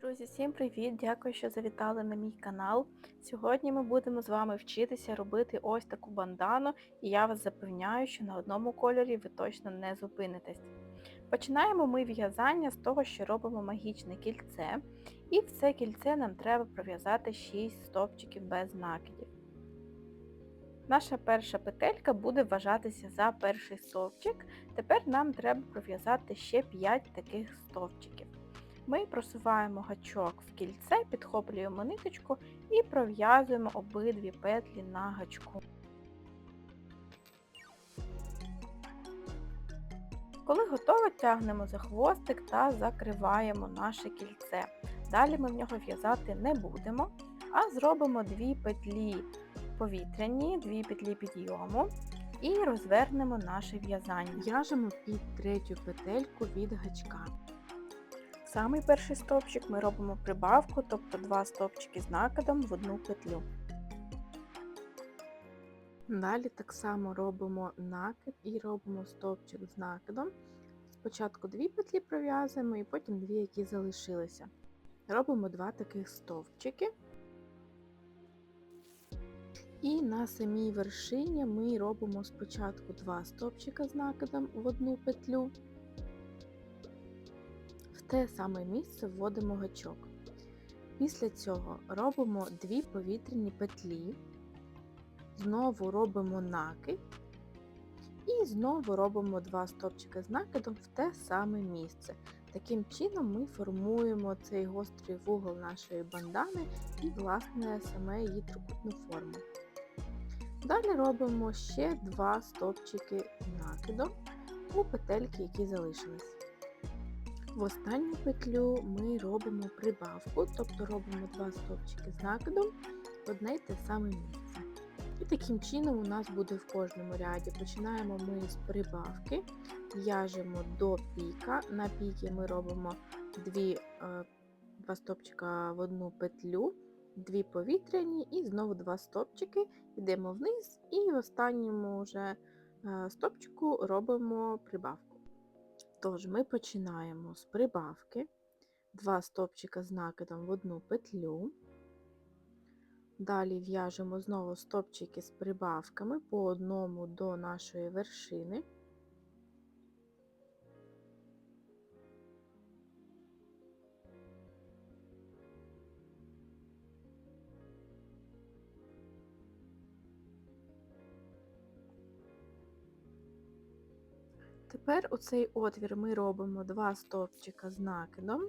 Друзі, всім привіт! Дякую, що завітали на мій канал. Сьогодні ми будемо з вами вчитися робити ось таку бандану, і я вас запевняю, що на одному кольорі ви точно не зупинитесь. Починаємо ми в'язання з того, що робимо магічне кільце, і в це кільце нам треба пров'язати 6 стовпчиків без накидів. Наша перша петелька буде вважатися за перший стовпчик. Тепер нам треба пров'язати ще 5 таких стовпчиків. Ми просуваємо гачок в кільце, підхоплюємо ниточку і пров'язуємо обидві петлі на гачку. Коли готово, тягнемо за хвостик та закриваємо наше кільце. Далі ми в нього в'язати не будемо, а зробимо дві петлі повітряні, дві петлі підйому і розвернемо наше в'язання. В'яжемо під третю петельку від гачка. Самий перший стовпчик ми робимо прибавку, тобто два стовпчики з накидом в одну петлю. Далі так само робимо накид і робимо стовпчик з накидом. Спочатку дві петлі пров'язуємо і потім дві, які залишилися. Робимо два таких стовпчики. І на самій вершині ми робимо спочатку два стовпчика з накидом в одну петлю те саме місце вводимо гачок. Після цього робимо дві повітряні петлі, знову робимо накид і знову робимо два стопчики з накидом в те саме місце. Таким чином ми формуємо цей гострий вугол нашої бандани і, власне, саме її трикутну форму. Далі робимо ще два стопчики накидом у петельки, які залишились. В останню петлю ми робимо прибавку, тобто робимо два стовпчики з накидом в одне й те саме місце. І таким чином у нас буде в кожному ряді. Починаємо ми з прибавки, в'яжемо до піка. На піки ми робимо дві, е, два стовпчика в одну петлю, дві повітряні і знову два стовпчики, йдемо вниз і в останньому вже е, стовпчику робимо прибавку. Тож, ми починаємо з прибавки, два стопчика з накидом в одну петлю. Далі в'яжемо знову стопчики з прибавками по одному до нашої вершини. Тепер у цей отвір ми робимо два стовпчика з накидом.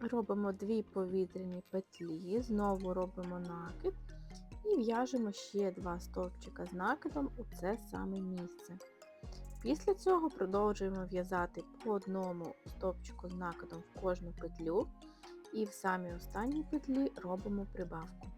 Робимо дві повітряні петлі, знову робимо накид і в'яжемо ще два стовпчика з накидом у це саме місце. Після цього продовжуємо в'язати по одному стовпчику з накидом в кожну петлю і в самій останній петлі робимо прибавку.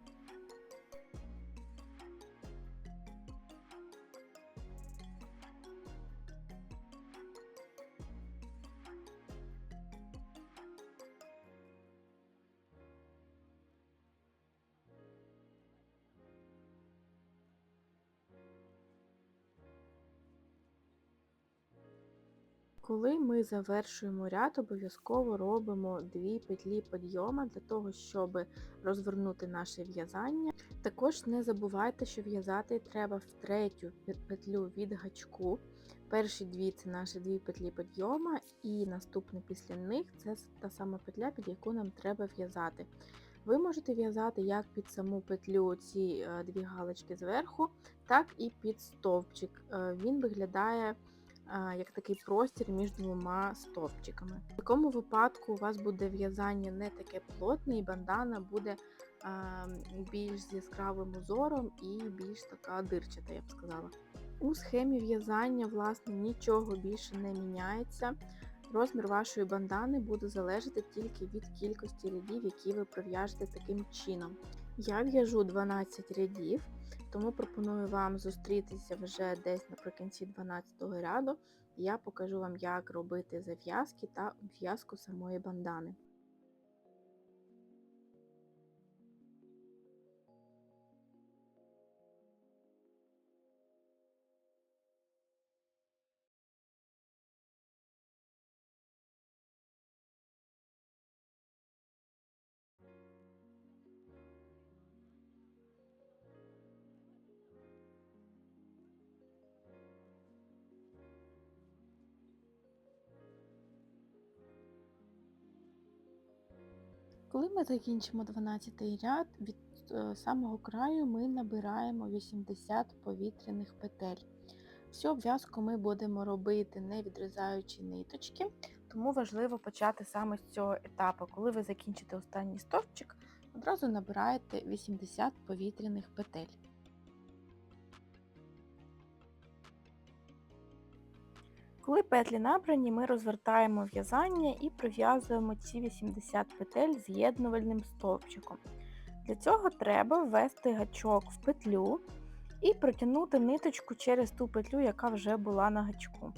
Коли ми завершуємо ряд, обов'язково робимо дві петлі підйому для того, щоб розвернути наше в'язання. Також не забувайте, що в'язати треба в третю петлю від гачку. Перші дві це наші дві петлі підйому, і наступне після них це та сама петля, під яку нам треба в'язати. Ви можете в'язати як під саму петлю ці е, дві галочки зверху, так і під стовпчик. Е, він виглядає як такий простір між двома стовпчиками. В такому випадку у вас буде в'язання не таке плотне, і бандана буде більш з яскравим узором і більш така дирчата, я б сказала. У схемі в'язання, власне, нічого більше не міняється. Розмір вашої бандани буде залежати тільки від кількості рядів, які ви пров'яжете таким чином. Я в'яжу 12 рядів, тому пропоную вам зустрітися вже десь наприкінці 12 ряду, я покажу вам, як робити зав'язки та в'язку самої бандани. Коли ми закінчимо 12 ряд, від е, самого краю ми набираємо 80 повітряних петель. Всю обв'язку ми будемо робити, не відрізаючи ниточки, тому важливо почати саме з цього етапу. Коли ви закінчите останній стовпчик, одразу набираєте 80 повітряних петель. Коли петлі набрані, ми розвертаємо в'язання і пров'язуємо ці 80 петель з'єднувальним стовпчиком. Для цього треба ввести гачок в петлю і протягнути ниточку через ту петлю, яка вже була на гачку.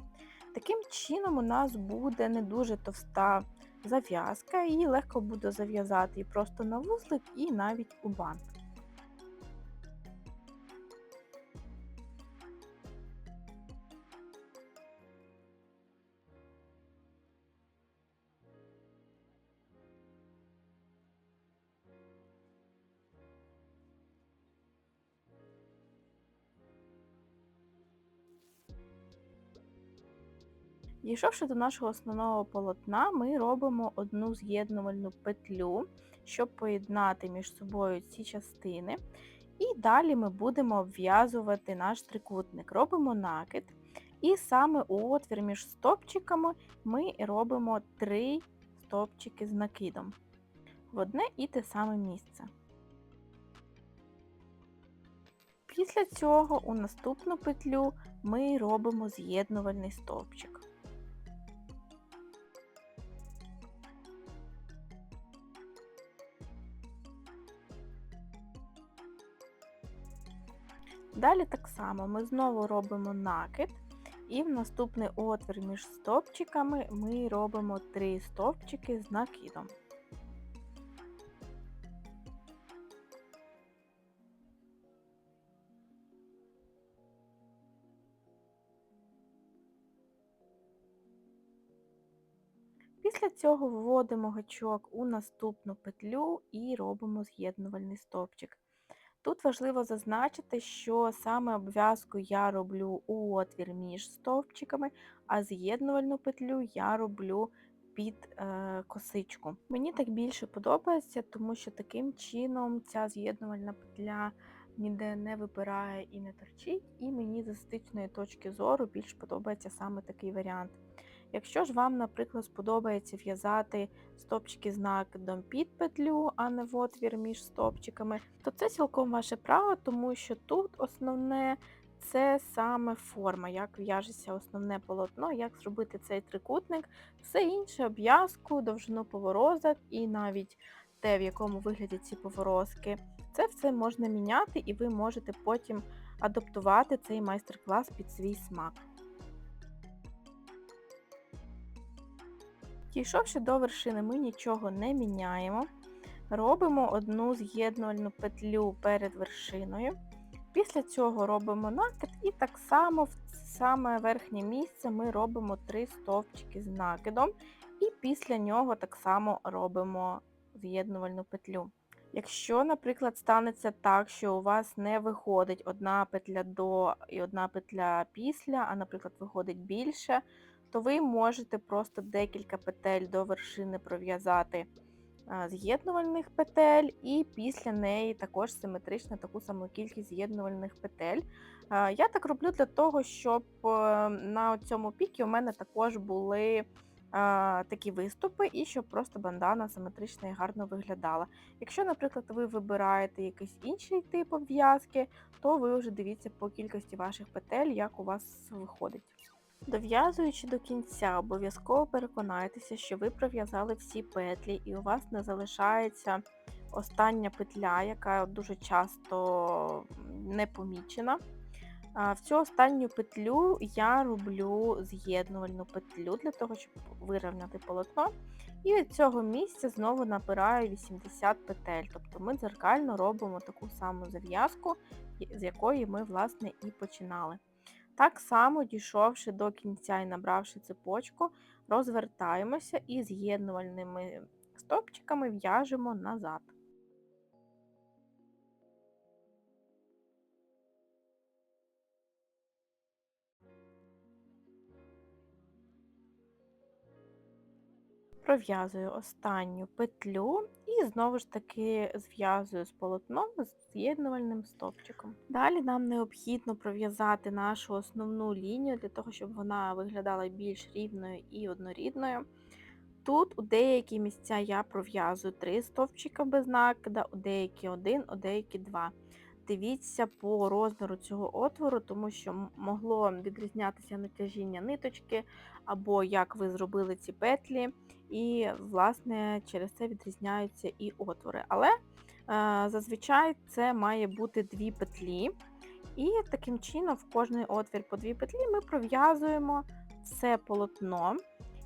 Таким чином, у нас буде не дуже товста зав'язка, її легко буде зав'язати і просто на вузлик, і навіть у бант. Дійшовши до нашого основного полотна, ми робимо одну з'єднувальну петлю, щоб поєднати між собою ці частини. І далі ми будемо обв'язувати наш трикутник. Робимо накид. І саме у отвір між стопчиками ми робимо три стопчики з накидом в одне і те саме місце. Після цього у наступну петлю ми робимо з'єднувальний стовпчик. Далі так само ми знову робимо накид, і в наступний отвір між стовпчиками ми робимо 3 стовпчики з накидом. Після цього вводимо гачок у наступну петлю і робимо з'єднувальний стовпчик. Тут важливо зазначити, що саме обв'язку я роблю у отвір між стовпчиками, а з'єднувальну петлю я роблю під е, косичку. Мені так більше подобається, тому що таким чином ця з'єднувальна петля ніде не випирає і не торчить, і мені з естетичної точки зору більш подобається саме такий варіант. Якщо ж вам, наприклад, сподобається в'язати стопчики з накидом під петлю, а не в отвір між стопчиками, то це цілком ваше право, тому що тут основне це саме форма, як в'яжеться основне полотно, як зробити цей трикутник, все інше обв'язку, довжину поворозок і навіть те, в якому вигляді ці поворозки, це все можна міняти, і ви можете потім адаптувати цей майстер-клас під свій смак. Дійшовши до вершини, ми нічого не міняємо. Робимо одну з'єднувальну петлю перед вершиною. Після цього робимо накид і так само в саме верхнє місце ми робимо 3 стовпчики з накидом, і після нього так само робимо з'єднувальну петлю. Якщо, наприклад, станеться так, що у вас не виходить одна петля до і одна петля після, а, наприклад, виходить більше, то ви можете просто декілька петель до вершини пров'язати з'єднувальних петель, і після неї також симетрично таку саму кількість з'єднувальних петель. Я так роблю для того, щоб е, на цьому пікі у мене також були такі виступи, і щоб просто бандана симетрично і гарно виглядала. Якщо, наприклад, ви вибираєте якийсь інший тип обв'язки, то ви вже дивіться по кількості ваших петель, як у вас виходить. Дов'язуючи до кінця, обов'язково переконайтеся, що ви пров'язали всі петлі, і у вас не залишається остання петля, яка дуже часто не помічена. В цю останню петлю я роблю з'єднувальну петлю для того, щоб вирівняти полотно. І від цього місця знову набираю 80 петель. Тобто ми дзеркально робимо таку саму зав'язку, з якої ми, власне, і починали. Так само, дійшовши до кінця і набравши цепочку, розвертаємося і з'єднувальними стопчиками в'яжемо назад. Пров'язую останню петлю і знову ж таки зв'язую з полотном з з'єднувальним стовпчиком. Далі нам необхідно пров'язати нашу основну лінію для того, щоб вона виглядала більш рівною і однорідною. Тут у деякі місця я пров'язую 3 стовпчика без накида, у деякі один, у деякі два. Дивіться по розміру цього отвору, тому що могло відрізнятися натяжіння ниточки, або як ви зробили ці петлі, і, власне, через це відрізняються і отвори. Але е, зазвичай це має бути дві петлі. І таким чином в кожний отвір по дві петлі ми пров'язуємо все полотно.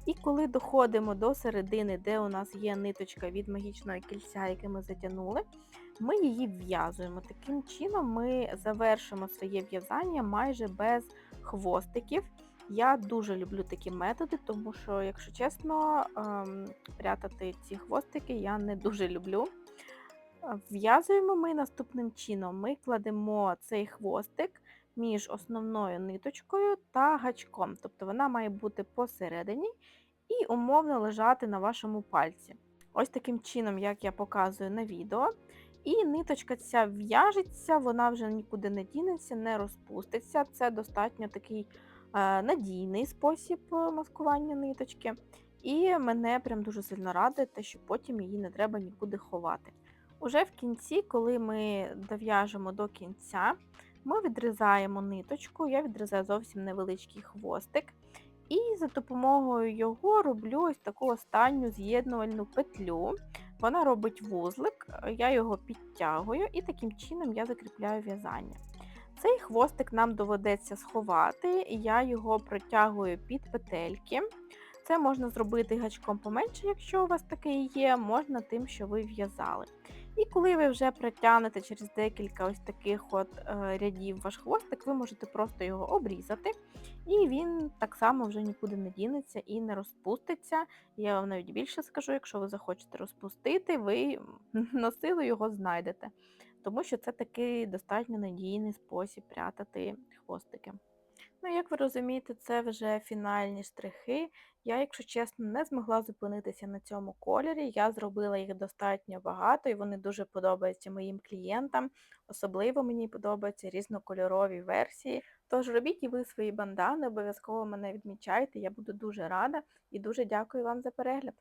І коли доходимо до середини, де у нас є ниточка від магічного кільця, яке ми затягнули, ми її в'язуємо. Таким чином ми завершимо своє в'язання майже без хвостиків. Я дуже люблю такі методи, тому що, якщо чесно, ем, прятати ці хвостики я не дуже люблю. В'язуємо ми наступним чином: ми кладемо цей хвостик між основною ниточкою та гачком. Тобто вона має бути посередині і умовно лежати на вашому пальці. Ось таким чином, як я показую на відео. І ниточка ця в'яжеться, вона вже нікуди не дінеться, не розпуститься. Це достатньо такий е, надійний спосіб е, маскування ниточки. І мене прям дуже сильно радує те, що потім її не треба нікуди ховати. Уже в кінці, коли ми дов'яжемо до кінця, ми відрізаємо ниточку, я відрізаю зовсім невеличкий хвостик. І за допомогою його роблю ось таку останню з'єднувальну петлю. Вона робить вузлик, я його підтягую і таким чином я закріпляю в'язання. Цей хвостик нам доведеться сховати, я його протягую під петельки. Це можна зробити гачком поменше, якщо у вас такий є, можна тим, що ви в'язали. І коли ви вже протягнете через декілька ось таких от е, рядів ваш хвостик, ви можете просто його обрізати, і він так само вже нікуди не дінеться і не розпуститься. Я вам навіть більше скажу, якщо ви захочете розпустити, ви на силу його знайдете, тому що це такий достатньо надійний спосіб прятати хвостики. Ну, як ви розумієте, це вже фінальні штрихи. Я, якщо чесно, не змогла зупинитися на цьому кольорі. Я зробила їх достатньо багато, і вони дуже подобаються моїм клієнтам. Особливо мені подобаються різнокольорові версії. Тож робіть і ви свої бандани, обов'язково мене відмічайте. Я буду дуже рада і дуже дякую вам за перегляд.